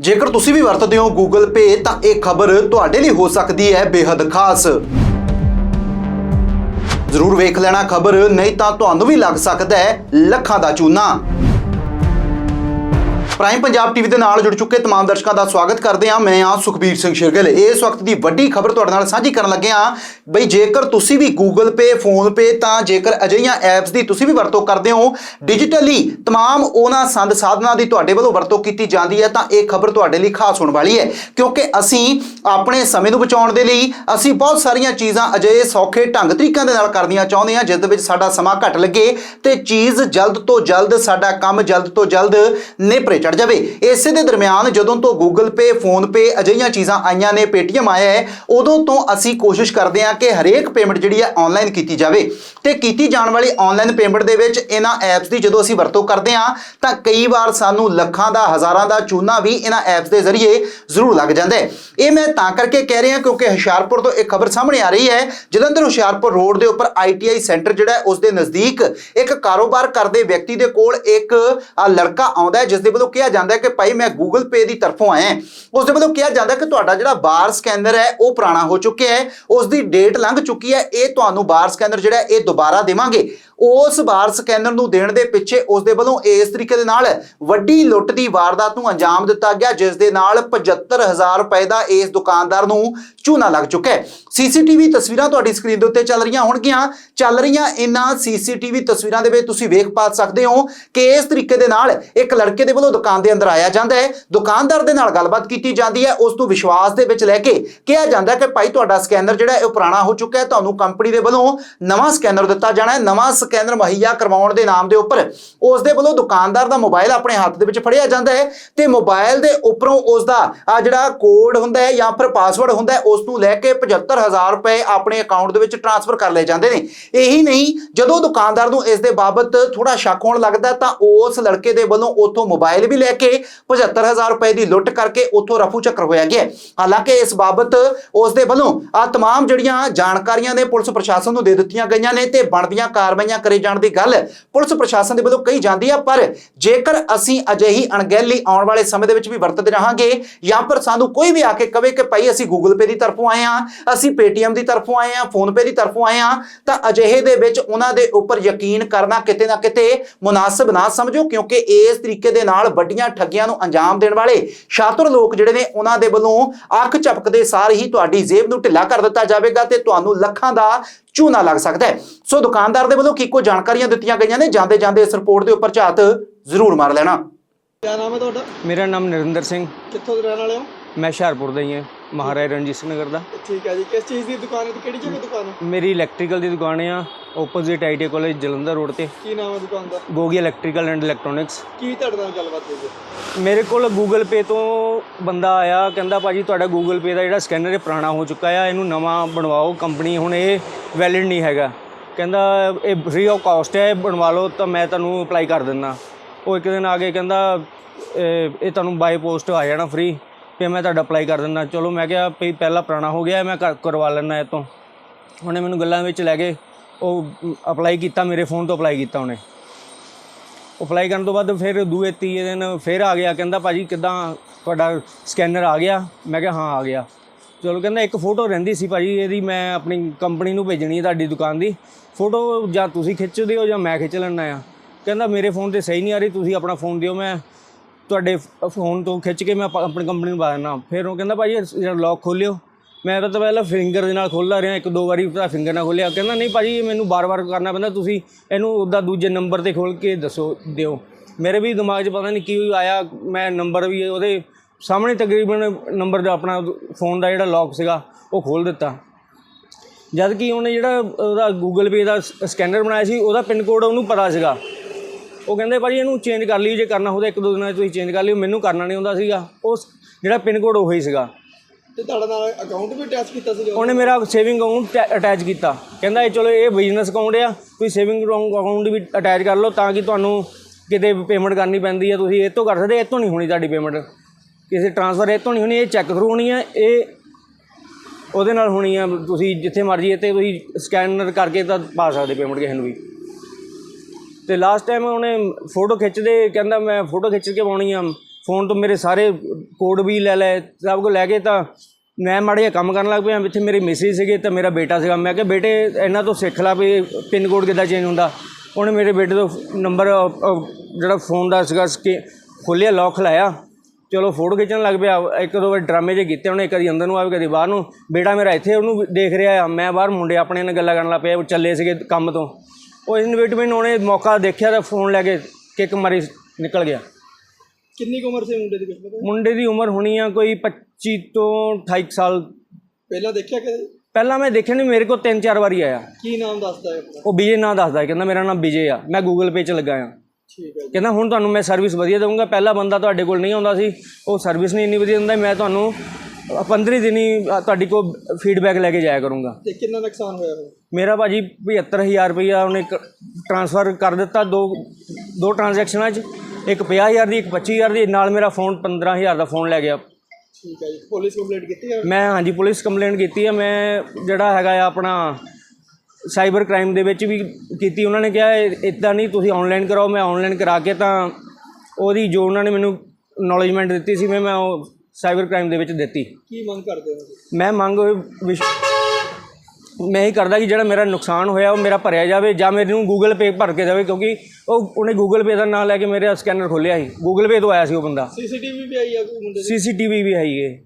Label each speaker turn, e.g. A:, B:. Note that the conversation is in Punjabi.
A: ਜੇਕਰ ਤੁਸੀਂ ਵੀ ਵਰਤਦੇ ਹੋ Google Pay, ਤਾਂ ਇਹ ਖਬਰ ਤੁਹਾਡੇ ਲਈ ਹੋ ਸਕਦੀ ਹੈ ਬੇहद ਖਾਸ। ਜ਼ਰੂਰ ਵੇਖ ਲੈਣਾ ਖਬਰ, ਨਹੀਂ ਤਾਂ ਤੁਹਾਨੂੰ ਵੀ ਲੱਗ ਸਕਦਾ ਹੈ ਲੱਖਾਂ ਦਾ ਚੂਨਾ। ਪ੍ਰਾਈਮ ਪੰਜਾਬ ਟੀਵੀ ਦੇ ਨਾਲ ਜੁੜ ਚੁੱਕੇ तमाम ਦਰਸ਼ਕਾਂ ਦਾ ਸਵਾਗਤ ਕਰਦੇ ਹਾਂ ਮੈਂ ਹਾਂ ਸੁਖਬੀਰ ਸਿੰਘ ਸ਼ਿਰਗਲ ਇਸ ਵਕਤ ਦੀ ਵੱਡੀ ਖਬਰ ਤੁਹਾਡੇ ਨਾਲ ਸਾਂਝੀ ਕਰਨ ਲੱਗੇ ਹਾਂ ਬਈ ਜੇਕਰ ਤੁਸੀਂ ਵੀ Google Pay PhonePe ਤਾਂ ਜੇਕਰ ਅਜਿਹੀਆਂ ਐਪਸ ਦੀ ਤੁਸੀਂ ਵੀ ਵਰਤੋਂ ਕਰਦੇ ਹੋ ਡਿਜੀਟਲੀ तमाम ਉਹਨਾਂ ਸੰਦ ਸਾਧਨਾਂ ਦੀ ਤੁਹਾਡੇ ਵੱਲੋਂ ਵਰਤੋਂ ਕੀਤੀ ਜਾਂਦੀ ਹੈ ਤਾਂ ਇਹ ਖਬਰ ਤੁਹਾਡੇ ਲਈ ਖਾਸ ਹੋਣ ਵਾਲੀ ਹੈ ਕਿਉਂਕਿ ਅਸੀਂ ਆਪਣੇ ਸਮੇਂ ਨੂੰ ਬਚਾਉਣ ਦੇ ਲਈ ਅਸੀਂ ਬਹੁਤ ਸਾਰੀਆਂ ਚੀਜ਼ਾਂ ਅਜਿਹੇ ਸੌਖੇ ਢੰਗ ਤਰੀਕਿਆਂ ਦੇ ਨਾਲ ਕਰਨੀਆਂ ਚਾਹੁੰਦੇ ਹਾਂ ਜਿਸ ਦੇ ਵਿੱਚ ਸਾਡਾ ਸਮਾਂ ਘੱਟ ਲੱਗੇ ਤੇ ਚੀਜ਼ ਜਲਦ ਤੋਂ ਜਲਦ ਸਾਡਾ ਕੰਮ ਜਲਦ ਤੋਂ ਜਲਦ ਨੇਪਰੇ ਚੜ ਜਾਵੇ। ਇਸੇ ਦੇ ਦਰਮਿਆਨ ਜਦੋਂ ਤੋਂ Google Pay PhonePe ਅਜਿਹੀਆਂ ਚੀਜ਼ਾਂ ਆਈਆਂ ਨੇ, Paytm ਆਇਆ ਹੈ, ਉਦੋਂ ਤੋਂ ਅਸੀਂ ਕੋਸ਼ਿਸ਼ ਕਰਦੇ ਹਾਂ ਕਿ ਹਰੇਕ ਪੇਮੈਂਟ ਜਿਹੜੀ ਹੈ ਆਨਲਾਈਨ ਕੀਤੀ ਜਾਵੇ। ਤੇ ਕੀਤੀ ਜਾਣ ਵਾਲੀ ਆਨਲਾਈਨ ਪੇਮੈਂਟ ਦੇ ਵਿੱਚ ਇਹਨਾਂ ਐਪਸ ਦੀ ਜਦੋਂ ਅਸੀਂ ਵਰਤੋਂ ਕਰਦੇ ਹਾਂ, ਤਾਂ ਕਈ ਵਾਰ ਸਾਨੂੰ ਲੱਖਾਂ ਦਾ, ਹਜ਼ਾਰਾਂ ਦਾ, ਚੂਨਾ ਵੀ ਇਹਨਾਂ ਐਪਸ ਦੇ ਜ਼ਰੀਏ ਜ਼ਰੂਰ ਲੱਗ ਜਾਂਦਾ ਹੈ। ਇਹ ਮੈਂ ਤਾਂ ਕਰਕੇ ਕਹਿ ਰਿਹਾ ਕਿਉਂਕਿ ਹੁਸ਼ਿਆਰਪੁਰ ਤੋਂ ਇੱਕ ਖਬਰ ਸਾਹਮਣੇ ਆ ਰਹੀ ਹੈ। ਜਲੰਧਰ ਹੁਸ਼ਿਆਰਪੁਰ ਰੋਡ ਦੇ ਉੱਪਰ ITI ਸੈਂਟਰ ਜਿਹੜਾ ਉਸ ਦੇ ਨਜ਼ਦੀਕ ਇੱਕ ਕਾਰੋਬਾਰ ਕਰਦੇ ਵਿਅਕਤੀ ਦੇ ਕੋਲ ਇੱਕ ਲੜਕਾ ਆਉਂਦਾ ਹੈ ਜਿਸ ਦੇ ਵੱਲੋਂ ਕਿਹਾ ਜਾਂਦਾ ਹੈ ਕਿ ਭਾਈ ਮੈਂ Google Pay ਦੀ ਤਰਫੋਂ ਆਇਆ ਹਾਂ। ਉਸ ਦੇ ਵੱਲੋਂ ਕਿਹਾ ਜਾਂਦਾ ਕਿ ਤੁਹਾਡਾ ਜਿਹੜਾ ਬਾਰ ਸਕੈਨਰ ਹੈ, ਉਹ ਪੁਰਾਣਾ ਹੋ ਚੁੱਕਿਆ ਹੈ। ਉਸ ਦੀ ਡੇਟ ਲੰਘ ਚੁੱਕੀ ਹੈ। ਇਹ ਤੁਹਾਨੂੰ ਬਾਰ ਸਕੈਨਰ ਜਿਹੜਾ ਇਹ ਦੁਬਾਰਾ ਦੇਵਾਂਗੇ। ਉਸ ਬਾਰ ਸਕੈਨਰ ਨੂੰ ਦੇਣ ਦੇ ਪਿੱਛੇ ਉਸ ਦੇ ਵੱਲੋਂ ਇਸ ਤਰੀਕੇ ਦੇ ਨਾਲ ਵੱਡੀ ਲੁੱਟ ਦੀ ਵਾਰਦਾਤ ਨੂੰ ਅੰਜਾਮ ਦਿੱਤਾ ਗਿਆ, ਜਿਸ ਦੇ ਨਾਲ 75000 ਰੁਪਏ ਦਾ ਇਸ ਦੁਕਾਨਦਾਰ ਨੂੰ ਚੂਨਾ ਲੱਗ ਚੁੱਕਾ ਹੈ। ਸੀਸੀਟੀਵੀ ਤਸਵੀਰਾਂ ਤੁਹਾਡੀ ਸਕਰੀਨ ਦੇ ਉੱਤੇ ਚੱਲ ਰਹੀਆਂ ਹੋਣਗੀਆਂ। ਚੱਲ ਰਹੀਆਂ ਇਹਨਾਂ ਸੀਸੀਟੀਵੀ ਤਸਵੀਰਾਂ ਦੇ ਵਿੱਚ ਤੁਸੀਂ ਵੇਖ ਪਾ ਸਕਦੇ ਹੋ ਕਿ ਇਸ ਤਰੀਕੇ ਦੇ ਨਾਲ ਇੱਕ ਲੜਕੇ ਦੇ ਵੱਲੋਂ ਦੁਕਾਨ ਦੇ ਅੰਦਰ ਆਇਆ ਜਾਂਦਾ ਹੈ। ਦੁਕਾਨਦਾਰ ਦੇ ਨਾਲ ਗੱਲਬਾਤ ਕੀਤੀ ਜਾਂਦੀ ਹੈ। ਉਸ ਨੂੰ ਵਿਸ਼ਵਾਸ ਦੇ ਵਿੱਚ ਲੈ ਕੇ ਕਿਹਾ ਜਾਂਦਾ ਕਿ ਭਾਈ ਤੁਹਾਡਾ ਸਕੈਨਰ ਜਿਹੜਾ ਹੈ, ਉਹ ਪੁਰਾਣਾ ਹੋ ਚੁੱਕਾ ਹੈ। ਤੁਹਾਨੂੰ ਕੰਪਨੀ ਦੇ ਵੱਲੋਂ ਨਵਾਂ ਸਕੈਨਰ ਦਿੱਤਾ ਜਾਣਾ ਹੈ। ਨਵਾਂ ਸਕੈਨਰ ਮੁਹੱਈਆ ਕਰਵਾਉਣ ਦੇ ਨਾਮ ਦੇ ਉੱਪਰ ਉਸ ਦੇ ਵੱਲੋਂ ਦੁਕਾਨਦਾਰ ਦਾ ਮੋਬਾਈਲ ਆਪਣੇ ਹੱਥ ਦੇ ਵਿੱਚ ਫੜਿਆ ਜਾਂਦਾ ਹੈ ਤੇ ਮੋਬਾਈਲ ਦੇ ਉੱਪਰੋਂ ਉਸ ਦਾ ਆ ਜਿਹੜਾ ਕੋਡ ਹੁੰਦਾ ਹੈ ਜਾਂ ਫਿਰ ਪਾਸਵਰਡ ਹੁੰਦਾ ਹੈ ਉਸ ਨੂੰ ਲੈ ਕੇ 75000 ਰੁਪਏ ਆਪਣੇ ਅਕਾਊਂਟ ਦੇ ਵਿੱਚ ਟ੍ਰਾਂਸਫਰ ਕਰ ਲਏ ਜਾਂਦੇ ਨੇ ਇਹੀ ਨਹੀਂ ਜਦੋਂ ਦੁਕਾਨਦਾਰ ਨੂੰ ਇਸ ਦੇ ਬਾਬਤ ਥੋੜਾ ਸ਼ੱਕ ਹੋਣ ਲੱਗਦਾ ਹੈ ਤਾਂ ਉਸ ਲੜਕੇ ਦੇ ਵੱਲੋਂ ਉਥੋਂ ਮੋਬਾਈਲ ਵੀ ਲੈ ਕੇ 75000 ਰੁਪਏ ਦੀ ਲੁੱਟ ਕਰਕੇ ਉਥੋਂ ਰਫੂ ਚੱਕਰ ਹੋਇਆ ਗਿਆ ਹੈ। ਹਾਲਾਂਕਿ ਇਸ ਬਾਬਤ ਉਸ ਦੇ ਵੱਲੋਂ ਆ तमाम ਜਿਹੜੀਆਂ ਜਾਣਕਾਰੀਆਂ ਨੇ ਪੁਲਿਸ ਪ੍ਰਸ਼ਾਸਨ ਨੂੰ ਦੇ ਦਿੱਤੀਆਂ ਗਈਆਂ ਨੇ ਤੇ ਬਣਦੀਆਂ ਕਾਰਵਾਈਆਂ ਕਰੇ ਜਾਣ ਦੀ ਗੱਲ ਪੁਲਿਸ ਪ੍ਰਸ਼ਾਸਨ ਦੇ ਵੱਲੋਂ ਕਹੀ ਜਾਂਦੀ ਆ, ਪਰ ਜੇਕਰ ਅਸੀਂ ਅਜਿਹੀ ਅਣਗਹਿਲੀ ਆਉਣ ਵਾਲੇ ਸਮੇਂ ਦੇ ਵਿੱਚ ਵੀ ਵਰਤਦੇ ਰਹਾਂਗੇ ਜਾਂ ਪਰ ਸਾਨੂੰ ਕੋਈ ਵੀ ਆ ਕੇ ਕਵੇ ਕਿ ਭਾਈ ਅਸੀਂ Google Pay ਦੀ ਤਰਫੋਂ ਆਏ ਆ ਅਸੀਂ Paytm ਦੀ ਤਰਫੋਂ ਆਏ ਆ PhonePe ਦੀ ਤਰਫੋਂ ਆਏ ਆ ਤਾਂ ਅਜਿਹੇ ਦੇ ਵਿੱਚ ਉਹਨਾਂ ਦੇ ਉੱਪਰ ਯਕੀਨ ਕਰਨਾ ਕਿਤੇ ਨਾ ਕਿਤੇ ਮੁਨਾਸਬ ਨਾ ਸਮਝੋ, ਕਿਉਂਕਿ ਇਸ ਤਰੀਕੇ ਦੇ ਨਾਲ ਵੱਡੀਆਂ ਠੱਗੀਆਂ ਨੂੰ ਅੰਜਾਮ ਦੇਣ ਵਾਲੇ ਸ਼ਾਤਰ ਲੋਕ ਜਿਹੜੇ ਨੇ ਉਹਨਾਂ ਦੇ ਵੱਲੋਂ ਅੱਖ ਝਪਕਦੇ ਸਾਰ ਹੀ ਤੁਹਾਡੀ ਜੇਬ ਨੂੰ ਢਿੱਲਾ ਕਰ ਦਿੱਤਾ ਜਾਵੇਗਾ ਤੇ ਤੁਹਾਨੂੰ ਲੱਖਾਂ ਦਾ ਚੂਨਾ ਲੱਗ ਸਕਦਾ ਹੈ। ਸੋ ਦੁਕਾਨਦਾਰ ਦੇ ਵੱਲੋਂ ਕੀ ਕੋ ਜਾਣਕਾਰੀਆਂ ਦਿੱਤੀਆਂ ਗਈਆਂ ਨੇ ਜਾਂਦੇ ਜਾਂਦੇ ਇਸ ਰਿਪੋਰਟ ਦੇ ਉੱਪਰ ਝਾਤ ਜ਼ਰੂਰ ਮਾਰ ਲੈਣਾ।
B: ਕਿਆ ਨਾਮ ਹੈ ਤੁਹਾਡਾ?
C: ਮੇਰਾ ਨਾਮ ਨਰਿੰਦਰ ਸਿੰਘ।
B: ਕਿੱਥੋਂ ਦੇ ਰਹਿਣ ਵਾਲੇ ਹੋ?
C: ਮੈਂ ਹੁਸ਼ਿਆਰਪੁਰ ਦਾ ਹੀ ਹਾਂ। ਮਹਾਰਾਜਾ ਰਣਜੀਤ ਸਿੰਘ ਨਗਰ ਦਾ।
B: ਠੀਕ ਹੈ ਜੀ ਕਿਸ ਚੀਜ਼ ਦੀ ਦੁਕਾਨ ਹੈ ਤੇ ਕਿਹੜੀ ਜਗ੍ਹਾ ਦੁਕਾਨ ਹੈ?
C: ਮੇਰੀ ਇਲੈਕਟ੍ਰੀਕਲ ਦੀ ਦੁਕਾਨ ਆ opposite IT college Jalandhar road ਤੇ।
B: ਕੀ ਨਾਮ ਹੈ ਦੁਕਾਨ ਦਾ?
C: ਗੋਗੀ ਇਲੈਕਟ੍ਰੀਕਲ ਐਂਡ ਇਲੈਕਟ੍ਰੋਨਿਕਸ
B: ਕੀ ਤੁਹਾਡੇ ਨਾਲ ਗੱਲਬਾਤ ਹੋਈ ਹੈ?
C: ਮੇਰੇ ਕੋਲ Google Pay ਤੋਂ ਬੰਦਾ ਆਇਆ ਕਹਿੰਦਾ ਭਾਜੀ ਤੁਹਾਡਾ Google Pay ਦਾ ਜਿਹੜਾ ਸਕੈਨਰ ਹੈ ਪੁਰਾਣਾ ਹੋ ਚੁੱਕਾ ਆ ਇਹਨੂੰ ਨਵਾਂ ਬਣਵਾਓ ਕੰਪਨੀ ਹੁਣ ਇਹ ਵੈਲਿਡ ਨਹੀਂ ਹੈਗਾ। ਕਹਿੰਦਾ ਇਹ ਫ੍ਰੀ ਆਫ ਕਾਸਟ ਹੈ ਬਣਵਾ ਲਓ ਤਾਂ ਮੈਂ ਤੁਹਾਨੂੰ ਅਪਲਾਈ ਕਰ ਦਿੰਦਾ। ਉਹ ਇੱਕ ਦਿਨ ਆ ਕੇ ਕਹਿੰਦਾ ਇਹ ਇਹ ਤੁਹਾਨੂੰ ਬਾਈ ਪੋਸਟ ਆ ਜਾਣਾ ਫ੍ਰੀ ਤੇ ਮੈਂ ਤੁਹਾਡਾ ਅਪਲਾਈ ਕਰ ਦਿੰਦਾ। ਚਲੋ ਮੈਂ ਕਿਹਾ ਵੀ ਪਹਿਲਾਂ ਪੁਰਾਣਾ ਹੋ ਗਿਆ, ਮੈਂ ਕਰ- ਕਰਵਾ ਲੈਣਾ ਇਹ ਤੋਂ। ਉਹਨੇ ਮੈਨੂੰ ਗੱਲਾਂ ਵਿੱਚ ਲੈ ਕੇ ਉਹ ਅਪਲਾਈ ਕੀਤਾ, ਮੇਰੇ ਫੋਨ ਤੋਂ ਅਪਲਾਈ ਕੀਤਾ ਉਹਨੇ। ਅਪਲਾਈ ਕਰਨ ਤੋਂ ਬਾਅਦ ਫਿਰ ਦੂਏ ਤੀਏ ਦਿਨ ਫਿਰ ਆ ਗਿਆ, ਕਹਿੰਦਾ ਭਾਜੀ ਕਿਦਾਂ ਤੁਹਾਡਾ ਸਕੈਨਰ ਆ ਗਿਆ? ਮੈਂ ਕਿਹਾ ਹਾਂ, ਆ ਗਿਆ। ਚਲੋ ਕਹਿੰਦਾ ਇੱਕ ਫੋਟੋ ਰਹਿੰਦੀ ਸੀ ਭਾਜੀ, ਇਹਦੀ ਮੈਂ ਆਪਣੀ ਕੰਪਨੀ ਨੂੰ ਭੇਜਣੀ ਹੈ ਤੁਹਾਡੀ ਦੁਕਾਨ ਦੀ। ਫੋਟੋ ਜਾਂ ਤੁਸੀਂ ਖਿੱਚਦੇ ਹੋ ਜਾਂ ਮੈਂ ਖਿੱਚ ਲੈਣਾ ਆ ਕਹਿੰਦਾ ਮੇਰੇ ਫੋਨ ਤੇ ਸਹੀ ਨਹੀਂ ਆ ਰਹੀ, ਤੁਸੀਂ ਆਪਣਾ ਫੋਨ ਦਿਓ ਮੈਂ। ਤੁਹਾਡੇ ਫੋਨ ਤੋਂ ਖਿੱਚ ਕੇ ਮੈਂ ਆਪਣੀ ਕੰਪਨੀ ਨੂੰ ਪਾ ਦਿੰਦਾ। ਫਿਰ ਉਹ ਕਹਿੰਦਾ, ਭਾਜੀ ਜਿਹੜਾ ਲੌਕ ਖੋਲਿਓ। ਮੈਂ ਤਾਂ ਪਹਿਲਾਂ ਫਿੰਗਰ ਦੇ ਨਾਲ ਖੋਲਦਾ ਰਿਹਾ, ਇੱਕ ਦੋ ਵਾਰੀ ਤਾਂ ਫਿੰਗਰ ਨਾਲ ਖੋਲ੍ਹਿਆ ਕਹਿੰਦਾ, ਨਹੀਂ ਭਾਜੀ, ਇਹ ਮੈਨੂੰ ਬਾਰ-ਬਾਰ ਕਰਨਾ ਪੈਂਦਾ। ਤੁਸੀਂ ਇਹਨੂੰ ਉੱਦਾਂ ਦੂਜੇ ਨੰਬਰ ਤੇ ਖੋਲ ਕੇ ਦੱਸੋ, ਦਿਓ। ਮੇਰੇ ਵੀ ਦਿਮਾਗ 'ਚ ਪਤਾ ਨਹੀਂ ਕੀ ਆਇਆ। ਮੈਂ ਨੰਬਰ ਵੀ ਉਹਦੇ ਸਾਹਮਣੇ ਤਕਰੀਬਨ ਨੰਬਰ ਦਾ ਆਪਣਾ ਫੋਨ ਦਾ ਜਿਹੜਾ ਲੌਕ ਸੀਗਾ, ਉਹ ਖੋਲ ਦਿੱਤਾ। ਜਦ ਕਿ ਉਹਨੇ ਜਿਹੜਾ ਉਹਦਾ Google Pay ਦਾ ਸਕੈਨਰ ਬਣਾਇਆ ਸੀ, ਉਹਦਾ ਪਿਨ ਕੋਡ ਉਹਨੂੰ ਪਤਾ ਸੀਗਾ। ਉਹ ਕਹਿੰਦੇ ਭਾਜੀ ਇਹਨੂੰ ਚੇਂਜ ਕਰ ਲਈ ਜੇ ਕਰਨਾ ਹੋਵੇ ਇੱਕ ਦੋ ਦਿਨਾਂ 'ਚ ਤੁਸੀਂ ਚੇਂਜ ਕਰ ਲਿਓ ਮੈਨੂੰ ਕਰਨਾ ਨਹੀਂ ਹੁੰਦਾ ਸੀਗਾ। ਉਸ ਜਿਹੜਾ ਪਿਨ ਕੋਡ ਉਹੀ ਸੀਗਾ।
B: ਤੇ ਤੁਹਾਡਾ ਨਾਲ ਅਕਾਊਂਟ ਵੀ ਅਟੈਚ ਕੀਤਾ ਸੀ
C: ਉਹਨੇ ਮੇਰਾ ਸੇਵਿੰਗ ਅਕਾਊਂਟ ਅਟੈਚ ਕੀਤਾ। ਕਹਿੰਦਾ ਇਹ ਚਲੋ ਇਹ ਬਿਜ਼ਨਸ ਅਕਾਊਂਟ ਆ ਤੁਸੀਂ ਸੇਵਿੰਗ ਅਕਾਊਂਟ ਵੀ ਅਟੈਚ ਕਰ ਲਓ ਤਾਂ ਕਿ ਤੁਹਾਨੂੰ ਕਿਤੇ ਪੇਮੈਂਟ ਕਰਨੀ ਪੈਂਦੀ ਹੈ ਤੁਸੀਂ ਇਹ ਤੋਂ ਕਰ ਸਕਦੇ ਇਹ ਤੋਂ ਨਹੀਂ ਹੋਣੀ ਤੁਹਾਡੀ ਪੇਮੈਂਟ ਕਿਸੇ ਟ੍ਰਾਂਸਫਰ ਇਹ ਤੋਂ ਨਹੀਂ ਹੋਣੀ ਇਹ ਚੈੱਕ ਥਰੂ ਹੋਣੀ ਹੈ ਇਹ ਉਹਦੇ ਨਾਲ ਹੋਣੀ ਆ। ਤੁਸੀਂ ਜਿੱਥੇ ਮਰਜ਼ੀ ਇੱਥੇ ਤੁਸੀਂ ਸਕੈਨਰ ਕਰਕੇ ਤਾਂ ਪਾ ਸਕਦੇ ਪੇਮੈਂਟ ਕਿਸੇ ਨੂੰ ਵੀ। ਤੇ ਲਾਸਟ ਟਾਈਮ ਉਹਨੇ ਫੋਟੋ ਖਿੱਚਦੇ ਕਹਿੰਦਾ ਮੈਂ ਫੋਟੋ ਖਿੱਚ ਕੇ ਪਾਉਣੀ ਆ। ਫੋਨ ਤੋਂ ਮੇਰੇ ਸਾਰੇ ਕੋਡ ਵੀ ਲੈ ਲਏ, ਸਭ ਕੁਝ ਲੈ ਕੇ ਤਾਂ ਮੈਂ ਮਾੜਾ ਜਿਹਾ ਕੰਮ ਕਰਨ ਲੱਗ ਪਿਆ। ਇੱਥੇ ਮੇਰੇ ਮਿਸਿਸ ਸੀਗੇ ਤੇ ਮੇਰਾ ਬੇਟਾ ਸੀਗਾ। ਮੈਂ ਕਿਹਾ, ਬੇਟੇ, ਇਹਨਾਂ ਤੋਂ ਸਿੱਖ ਲੈ ਵੀ ਪਿੰਨ ਕੋਡ ਕਿੱਦਾਂ ਚੇਂਜ ਹੁੰਦਾ? ਉਹਨੇ ਮੇਰੇ ਬੇਟੇ ਤੋਂ ਨੰਬਰ ਜਿਹੜਾ ਫੋਨ ਦਾ ਸੀਗਾ ਖੋਲ੍ਹਿਆ ਲੌਕ ਲਾਇਆ। ਚਲੋ ਫੋਟੋ ਖਿੱਚਣ ਲੱਗ ਪਿਆ। ਇੱਕ ਦੋ ਵਾਰ ਡਰਾਮੇ ਜੇ ਕੀਤੇ ਉਹਨੇ, ਕਦੀ ਅੰਦਰ ਨੂੰ ਆਵੇ, ਕਦੀ ਬਾਹਰ ਨੂੰ। ਬੇਟਾ ਮੇਰਾ ਇੱਥੇ ਉਹਨੂੰ ਦੇਖ ਰਿਹਾ ਆ। ਮੈਂ ਬਾਹਰ ਮੁੰਡੇ ਆਪਣੇ ਨਾਲ ਗੱਲਾਂ ਕਰਨ ਲੱਗ ਪਿਆ, ਉਹ ਚੱਲੇ ਸੀਗੇ ਕੰਮ ਤੋਂ। ਉਹ ਇਨਵੇਟਮੈਂਟ ਉਹਨੇ ਮੌਕਾ ਦੇਖਿਆ ਤਾਂ ਫੋਨ ਲੈ ਕੇ ਕਿੱਕ ਮਾਰੀ ਨਿਕਲ ਗਿਆ।
B: ਕਿੰਨੀ ਕੁ ਉਮਰ ਸੀ ਮੁੰਡੇ ਦੀ ਪਤਾ?
C: ਮੁੰਡੇ ਦੀ ਉਮਰ ਹੋਣੀ ਆ ਕੋਈ 25 ਤੋਂ 28 ਸਾਲ।
B: ਪਹਿਲਾਂ ਦੇਖਿਆ ਕਿ
C: ਪਹਿਲਾਂ ਮੈਂ ਦੇਖਿਆ ਨਹੀਂ ਮੇਰੇ ਕੋਲ ਤਿੰਨ ਚਾਰ ਵਾਰੀ ਆਇਆ।
B: ਕੀ ਨਾਮ ਦੱਸਦਾ ਹੈ ਆਪਣਾ?
C: ਉਹ ਵਿਜੇ ਨਾਂ ਦੱਸਦਾ ਹੈ, ਕਹਿੰਦਾ ਮੇਰਾ ਨਾਮ ਵਿਜੇ ਆ। ਮੈਂ ਗੂਗਲ ਪੇ 'ਚ ਲੱਗਾ ਆ।
B: ਠੀਕ ਹੈ ਜੀ।
C: ਕਹਿੰਦਾ ਹੁਣ ਤੁਹਾਨੂੰ ਮੈਂ ਸਰਵਿਸ ਵਧੀਆ ਦਊਂਗਾ ਪਹਿਲਾ ਬੰਦਾ ਤੁਹਾਡੇ ਕੋਲ ਨਹੀਂ ਆਉਂਦਾ ਸੀ ਉਹ ਸਰਵਿਸ ਨਹੀਂ ਇੰਨੀ ਵਧੀਆ ਦਿੰਦਾ ਮੈਂ ਤੁਹਾਨੂੰ 15 ਦਿਨੀ ਅ, ਤੁਹਾਡੀ ਕੋ ਫੀਡਬੈਕ ਲੈ ਕੇ ਜਾਇਆ ਕਰੂੰਗਾ।
B: ਤੇ ਕਿੰਨਾ ਨੁਕਸਾਨ ਹੋਇਆ ਹੋ
C: ਮੇਰਾ ਭਾਜੀ 75000 ਰੁਪਈਆ ਉਹਨੇ ਟ੍ਰਾਂਸਫਰ ਕਰ ਦਿੱਤਾ ਦੋ ਦੋ ਟ੍ਰਾਂਜੈਕਸ਼ਨਾਂ 'ਚ ਇੱਕ 50000 ਦੀ ਇੱਕ 25000 ਦੀ ਨਾਲ ਮੇਰਾ ਫੋਨ 15000 ਦਾ ਫੋਨ ਲੈ ਗਿਆ।
B: ਠੀਕ ਹੈ ਜੀ ਪੁਲਿਸ ਕੰਪਲੇਂਟ ਕੀਤੀ ਹੈ?
C: ਮੈਂ ਹਾਂਜੀ ਪੁਲਿਸ ਕੰਪਲੇਂਟ ਕੀਤੀ ਹੈ। ਮੈਂ ਜਿਹੜਾ ਹੈਗਾ ਆ ਆਪਣਾ ਸਾਈਬਰ ਕ੍ਰਾਈਮ ਦੇ ਵਿੱਚ ਵੀ ਕੀਤੀ ਉਹਨਾਂ ਨੇ ਕਿਹਾ ਇਦਾਂ ਨਹੀਂ ਤੁਸੀਂ ਆਨਲਾਈਨ ਕਰਾਓ ਮੈਂ ਆਨਲਾਈਨ ਕਰਾ ਕੇ ਤਾਂ ਉਹਦੀ ਜੋ ਉਹਨਾਂ ਨੇ ਮੈਨੂੰ ਨੌਲੇਜਮੈਂਟ ਦਿੱਤੀ ਸੀ ਮੈਂ ਮੈਂ ਉਹ ਸਾਈਬਰ ਕ੍ਰਾਈਮ ਦੇ ਵਿੱਚ ਦਿੱਤੀ।
B: ਕੀ ਮੰਗ ਕਰਦੇ ਹੋ?
C: ਮੈਂ ਮੰਗ ਵਿਸ਼ ਮੈਂ ਹੀ ਕਰਦਾ ਕਿ ਜਿਹੜਾ ਮੇਰਾ ਨੁਕਸਾਨ ਹੋਇਆ ਉਹ ਮੇਰਾ ਭਰਿਆ ਜਾਵੇ ਜਾਂ ਮੈਨੂੰ ਗੂਗਲ ਪੇ ਭਰ ਕੇ ਦੇਵੇ ਕਿਉਂਕਿ ਉਹ ਉਹਨੇ ਗੂਗਲ ਪੇ ਦਾ ਨਾਮ ਲੈ ਕੇ ਮੇਰਾ ਸਕੈਨਰ ਖੋਲ੍ਹਿਆ ਸੀ। ਗੂਗਲ ਪੇ ਤੋਂ ਆਇਆ ਸੀ ਉਹ ਬੰਦਾ।
B: ਸੀਸੀਟੀਵੀ ਵੀ ਆਈ ਆ ਕੋਈ ਮੁੰਡੇ ਦੀ?
C: ਸੀਸੀਟੀਵੀ ਵੀ ਹੀ ਇਹ